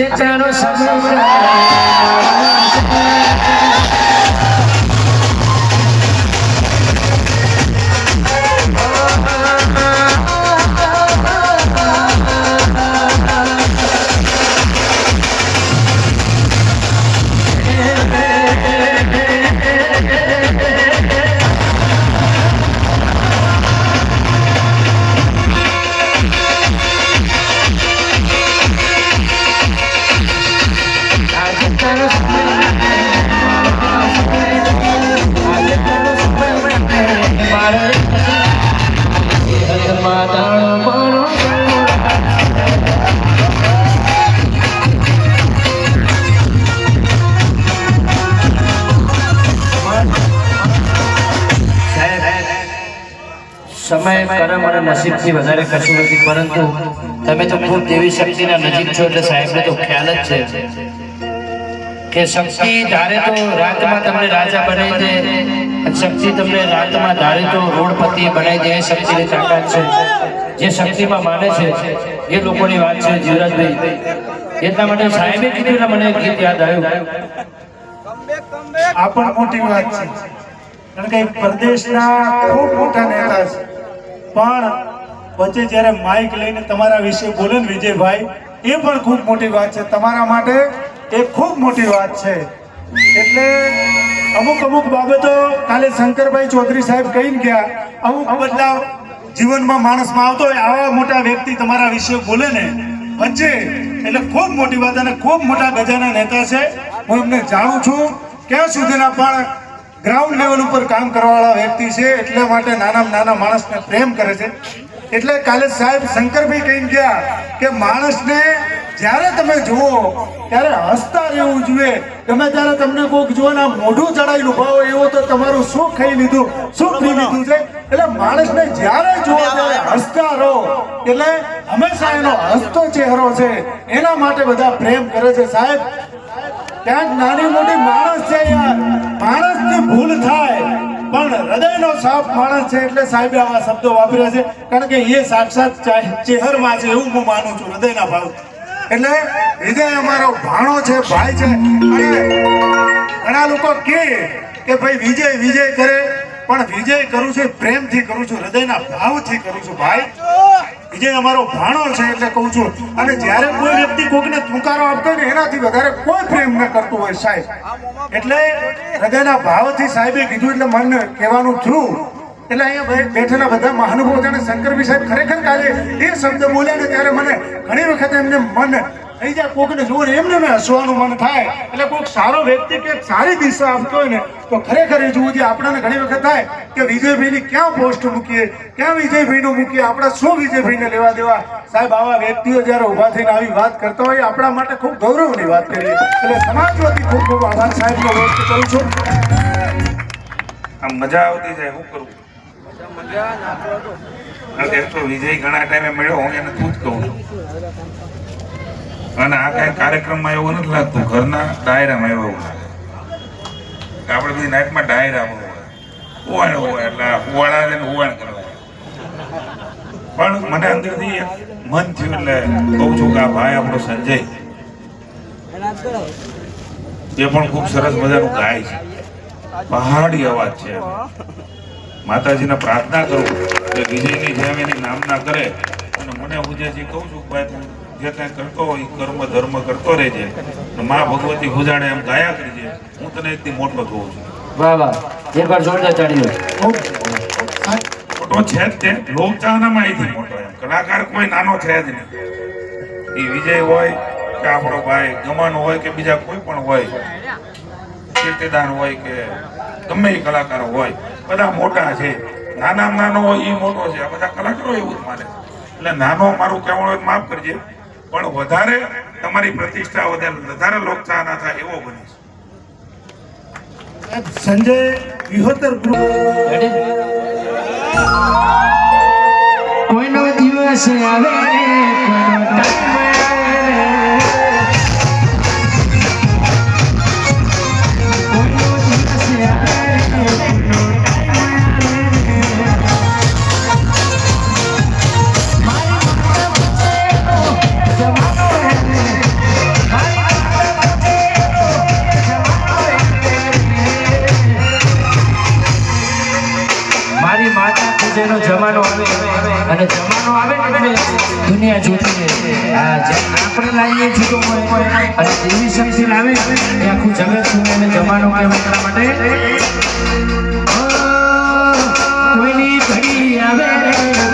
Cinta સમય કરમ અને નસીબથી વધારે કશું નથી, પરંતુ તમે તો ખૂબ દેવી શક્તિના નજીક છો એટલે સાહેબને તો ખ્યાલ જ છે. કે શક્તિ ધારે તો રાતમાં તમને રાજા બનાવી દે અને શક્તિ તમને રાતમાં ધારે તો રોડપતિ બનાવી દે, શક્તિની તાકાત છે જે શક્તિમાં માને છે, એ લોકોની વાત છે જીવરાજભાઈ એટલા માટે સાહેબે કીધું એટલે મને ગીત યાદ આવ્યું. આ પણ મોટી વાત છે. કારણ કે પ્રદેશના ખૂબ મોટા નેતા છે. પણ વચ્ચે જ્યારે માઇક લઈને તમારા વિશે બોલે વિજયભાઈ, એ પણ ખૂબ મોટી વાત છે. તમારા માટે એ ખૂબ મોટી વાત છે. એટલે અમુક અમુક બાબતો કાલે શંકરભાઈ ચૌધરી સાહેબ કહીને ગયા, અમુક બદલાવ જીવનમાં માણસમાં આવતો હોય આવા મોટા વ્યક્તિ તમારા વિશે બોલે ને, વચ્ચે, એટલે ખૂબ મોટી વાત અને ખૂબ મોટા ગજાના નેતા છે. હું એમને જાણું છું, ક્યાં સુધીના પણ ગ્રાઉન્ડ લેવલ ઉપર કામ કરવાવાળા વ્યક્તિ છે, એટલે માટે નાનામાં નાના માણસને પ્રેમ કરે છે. એટલે કાલે સાહેબ શંકરભાઈ કહીને ગયા કે માણસને જ્યારે તમે જુઓ ત્યારે હસતા રહેવું જોઈએ. ગમે ત્યારે તમને કોઈક જુઓ ને મોઢું ચડાયેલું ભાવ એવો તો તમારું સુખ ખાઈ લીધું? સુખ પી લીધું છે? એટલે માણસને જ્યારે જુઓ ત્યારે હસતા રહો. એટલે હંમેશા એનો હસતો ચહેરો છે. એના માટે બધા પ્રેમ કરે છે. સાહેબ ક્યાંક નાની મોટી માણસ છે યાર. માણસની ભૂલ થાય પણ હૃદયનો સાફ માણસ છે એટલે સાહેબે આવા શબ્દો વાપર્યા છે. કારણ કે એ સાક્ષાત ચેહરમાં છે એવું હું માનું છું હૃદયના ભાવ. એટલે વિજય અમારો ભાણો છે, ભાઈ છે. અને ઘણા લોકો કે કે ભાઈ વિજય વિજય કરે. પણ વિજય કરું છું, પ્રેમથી કરું છું, હૃદયના ભાવથી કરું છું, ભાઈ. વિજય અમારો ભાણો છે એટલે કહું છું. અને જ્યારે કોઈ વ્યક્તિ કોઈકને તુકારો આપતો ને, એનાથી વધારે કોઈ પ્રેમ ન કરતું હોય, સાહેબ. એટલે હૃદયના ભાવથી સાહેબે કીધું એટલે મને કહેવાનું થયું. એટલે અહીંયા બેઠેલા બધા મહાનુભાવો જાણે શંકરભાઈ સાહેબ ખરેખર કાલે એ શબ્દ બોલ્યા ને ત્યારે મને ઘણી વખત એમને મન થઈ જાય. કોકને ને એમને મેં હસવાનું મન થાય. એટલે કોઈક સારો વ્યક્તિ કે સારી દિશા આપતો હોય ને, તો ખરેખર એ જોવું જોઈએ આપણને ઘણી વખત થાય કે વિજયભાઈની ક્યાં પોસ્ટ મૂકીએ, ક્યાં વિજયભાઈનું મૂકીએ, આપણે શું વિજયભાઈને લેવા દેવા? સાહેબ, આવા વ્યક્તિઓ જ્યારે ઊભા થઈને આવી વાત કરતા હોય આપણા માટે ખૂબ ગૌરવની વાત કરીએ. એટલે સમાજવાદી ખૂબ ખૂબ આભાર સાહેબનો વ્યક્ત કરું છું. આમ મજા આવતી જાય શું કરવું અને આ કઈ કાર્યક્રમમાં એવું નથી લાગતું, ઘરના ડાયરામાં એવું લાગે ડાયરામાં પણ મને અંદરથી એક મન થયું એટલે કહું છું કે આ ભાઈ આપણો સંજય, એ પણ ખૂબ સરસ મજાનું ગાય છે. પહાડી અવાજ છે માતાજીને પ્રાર્થના કરું કે વિજયની જેમ એની નામના કરે. અને મને હું જે કહું છું કે ભાઈ તું જે કાંઈ કરતો હોય કર્મ ધર્મ કરતો રહેજે. અને મા ભગવતી ગુજાણે એમ ગાયા કરજે. હું તને એકથી મોટો કહું છું. વાહ વાહ. એકવાર જોરદાર ચાડી મોટો છે જ તે. લોકચાહનામાં અહીંથી મોટો એમ. કલાકાર કોઈ નાનો છે જ નહીં. એ વિજય હોય કે આપણો ભાઈ ગમાનો હોય કે બીજા કોઈ પણ હોય કીર્તિદાન હોય કે ગમે એ કલાકારો હોય. બધા મોટા છે. નાનામાં નાનો એ મોટો છે. આ બધા કલાકારો એવું જ માને એટલે નાનો મારું કહેવાનું હોય માફ કરજે. પણ વધારે તમારી પ્રતિષ્ઠા વધારે વધારે લોકચાહના થાય એવો બનીશ સંજય વિહોતર કોઈનો દિવસ આવે. માતા જમાનો આવે. અને જમાનો આવે ને દુનિયા જોતી આ આપણે લાવીએ જુદો હોય અને એવી શક્તિ લાવે એ આખું જગત સુને અને જમાનો આવે એટલા માટે. કોઈની ઘડી આવે.